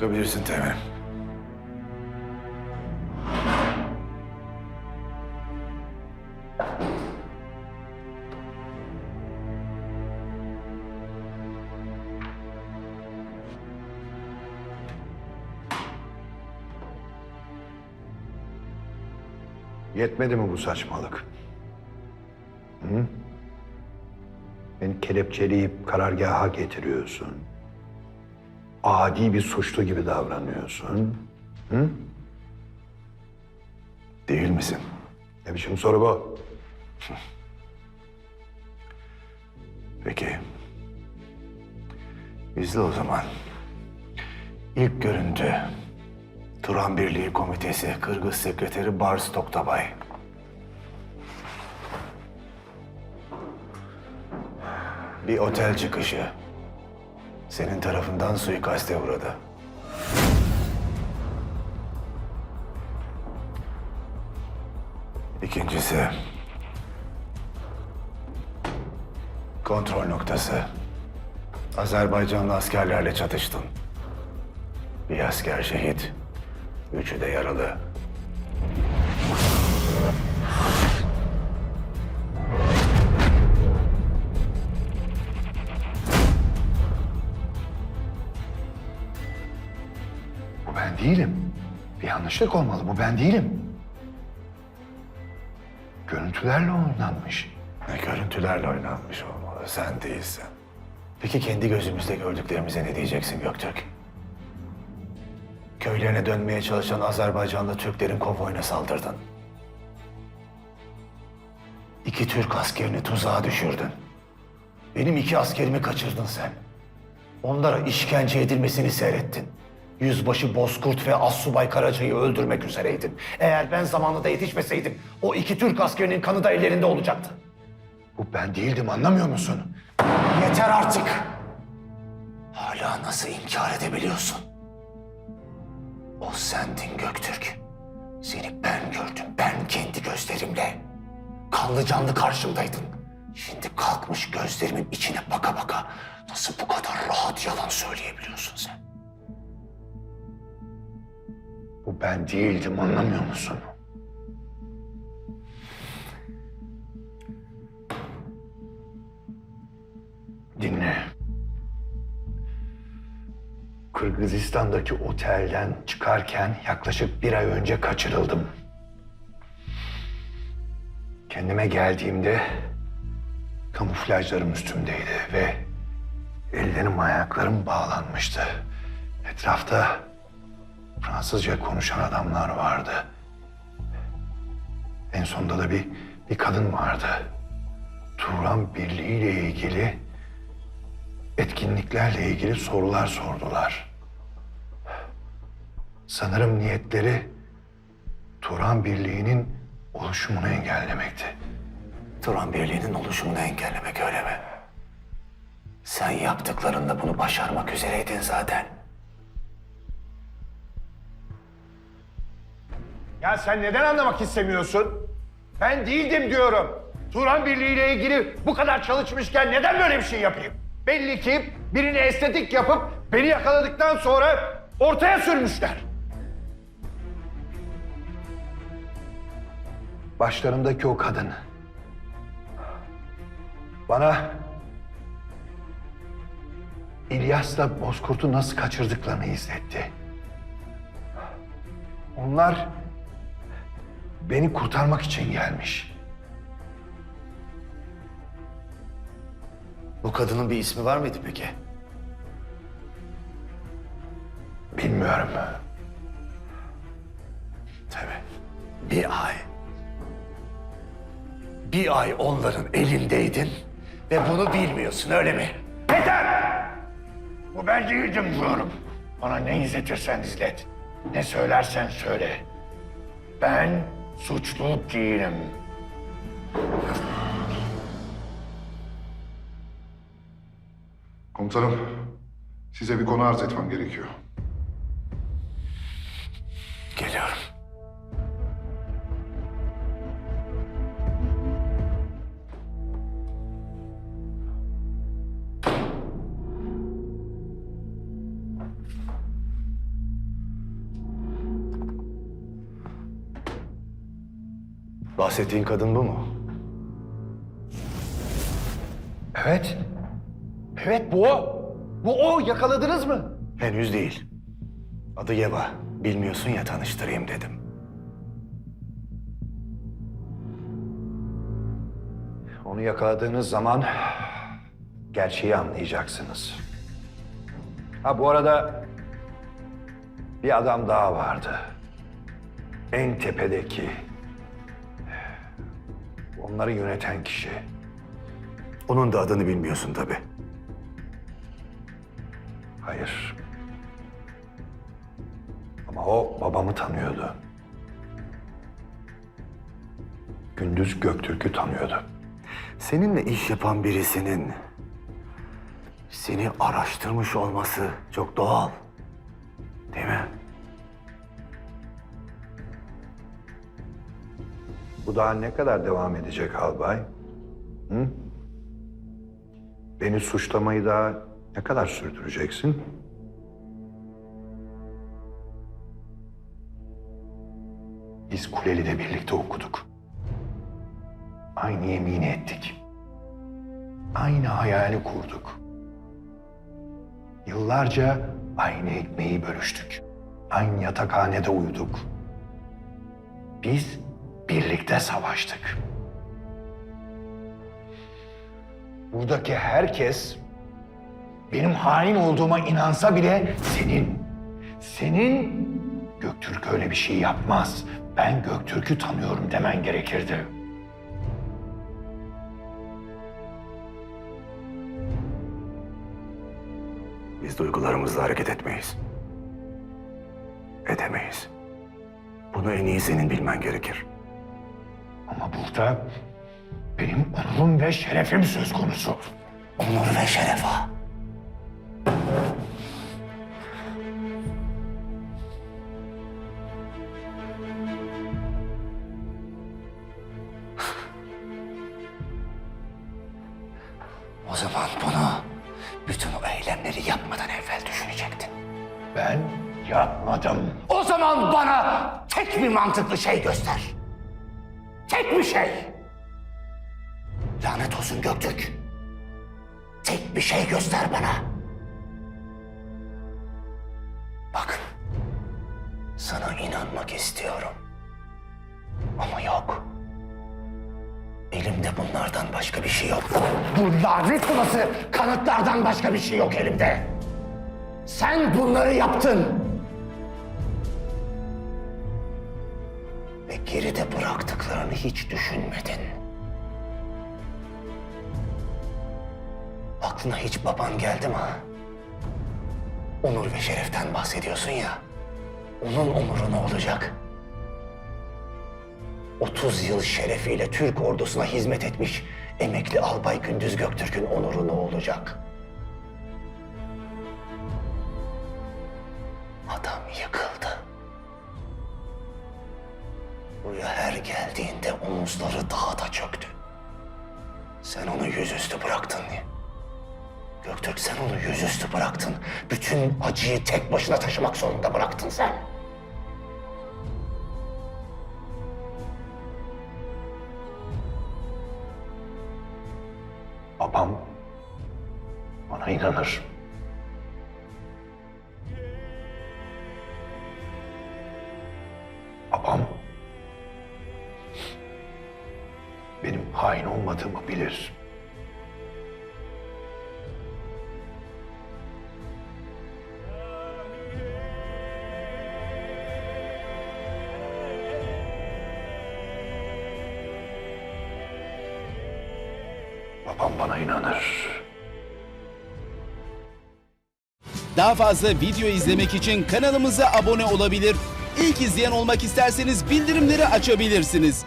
Çıkabilirsin Teğmen. Yetmedi mi bu saçmalık? Hı? Beni kelepçeleyip karargaha getiriyorsun. Adi bir suçlu gibi davranıyorsun. Değil misin? Ne biçim soru bu? Peki. İzle o zaman. İlk görüntü. Turan Birliği Komitesi Kırgız Sekreteri Bars Toktabay. Bir otel çıkışı. Senin tarafından suikaste uğradı. İkincisi... Kontrol noktası. Azerbaycanlı askerlerle çatıştın. Bir asker şehit. Üçü de yaralı. Değilim. Bir yanlışlık olmalı. Bu ben değilim. Görüntülerle oynanmış. Ne görüntülerle oynanmış olmalı. Sen değilsin. Peki kendi gözümüzde gördüklerimize ne diyeceksin Göktürk? Köylerine dönmeye çalışan Azerbaycanlı Türklerin konvoyuna saldırdın. İki Türk askerini tuzağa düşürdün. Benim iki askerimi kaçırdın sen. Onlara işkence edilmesini seyrettin. Yüzbaşı Bozkurt ve Assubay Karaca'yı öldürmek üzereydin. Eğer ben zamanında yetişmeseydim o iki Türk askerinin kanı da ellerinde olacaktı. Bu ben değildim anlamıyor musun? Yeter artık. Hala nasıl inkar edebiliyorsun? O sendin Göktürk. Seni ben gördüm, ben kendi gözlerimle. Kanlı canlı karşımdaydın. Şimdi kalkmış gözlerimin içine baka baka nasıl bu kadar rahat yalan söyleyebiliyorsun sen? Bu ben değildim anlamıyor musun? Dinle. Kırgızistan'daki otelden çıkarken yaklaşık bir ay önce kaçırıldım. Kendime geldiğimde kamuflajlarım üstümdeydi ve ellerim ayaklarım bağlanmıştı. Etrafta Fransızca konuşan adamlar vardı. En sonunda da bir, bir kadın vardı. Turan Birliği ile ilgili etkinliklerle ilgili sorular sordular. Sanırım niyetleri Turan Birliği'nin oluşumunu engellemekti. Turan Birliği'nin oluşumunu engellemek öyle mi? Sen yaptıklarında bunu başarmak üzereydin zaten. Ya sen neden anlamak istemiyorsun? Ben değildim diyorum. Turan Birliği ile ilgili bu kadar çalışmışken neden böyle bir şey yapayım? Belli ki birini estetik yapıp beni yakaladıktan sonra ortaya sürmüşler. Başlarındaki o kadın bana İlyas'la Bozkurt'u nasıl kaçırdıklarını izletti. Onlar beni kurtarmak için gelmiş. Bu kadının bir ismi var mıydı peki? Bilmiyorum. Tabii. Bir ay. Bir ay onların elindeydin ve bunu bilmiyorsun öyle mi? Yeter! Bu ben değildim diyorum. Bana ne izletirsen izlet. Ne söylersen söyle. Ben suçlu değilim. Komutanım, size bir konu arz etmem gerekiyor. Geliyorum. Bahsettiğin kadın bu mu? Evet. Evet bu o. Bu o. Yakaladınız mı? Henüz değil. Adı Yeva. Bilmiyorsun ya tanıştırayım dedim. Onu yakaladığınız zaman gerçeği anlayacaksınız. Ha bu arada bir adam daha vardı. En tepedeki. Onları yöneten kişi. Onun da adını bilmiyorsun tabii. Hayır. Ama o babamı tanıyordu. Gündüz Göktürk'ü tanıyordu. Seninle iş yapan birisinin seni araştırmış olması çok doğal. Değil mi? Bu daha ne kadar devam edecek albay? Hı? Beni suçlamayı daha ne kadar sürdüreceksin? Biz Kuleli'de birlikte okuduk. Aynı yemini ettik. Aynı hayali kurduk. Yıllarca aynı ekmeği bölüştük. Aynı yatakhanede uyuduk. Biz birlikte savaştık. Buradaki herkes benim hain olduğuma inansa bile senin, senin Göktürk öyle bir şey yapmaz. Ben Göktürk'ü tanıyorum demen gerekirdi. Biz duygularımızla hareket etmeyiz. Edemeyiz. Bunu en iyi senin bilmen gerekir. Ama burada benim onurum ve şerefim söz konusu. Onur ve şeref ha. O zaman bunu bütün o eylemleri yapmadan evvel düşünecektin. Ben yapmadım. O zaman bana tek bir mantıklı şey göster. Tek bir şey. Lanet olsun Göktürk. Tek bir şey göster bana. Bak. Sana inanmak istiyorum. Ama yok. Elimde bunlardan başka bir şey yok. Bu lanet olası kanıtlardan başka bir şey yok elimde. Sen bunları yaptın. Ve geride bıraktıklarını hiç düşünmedin. Aklına hiç baban geldi mi? Onur ve şereften bahsediyorsun ya. Onun onuru ne olacak? 30 yıl şerefiyle Türk ordusuna hizmet etmiş emekli Albay Gündüz Göktürk'ün onuru ne olacak? Adam yıkıldı. Buraya her geldiğinde omuzları daha da çöktü. Sen onu yüzüstü bıraktın. Göktürk sen onu yüzüstü bıraktın. Bütün acıyı tek başına taşımak zorunda bıraktın sen. Babam bana inanır. Babam hain olmadığımı bilir. Babam bana inanır. Daha fazla video izlemek için kanalımıza abone olabilir. İlk izleyen olmak isterseniz bildirimleri açabilirsiniz.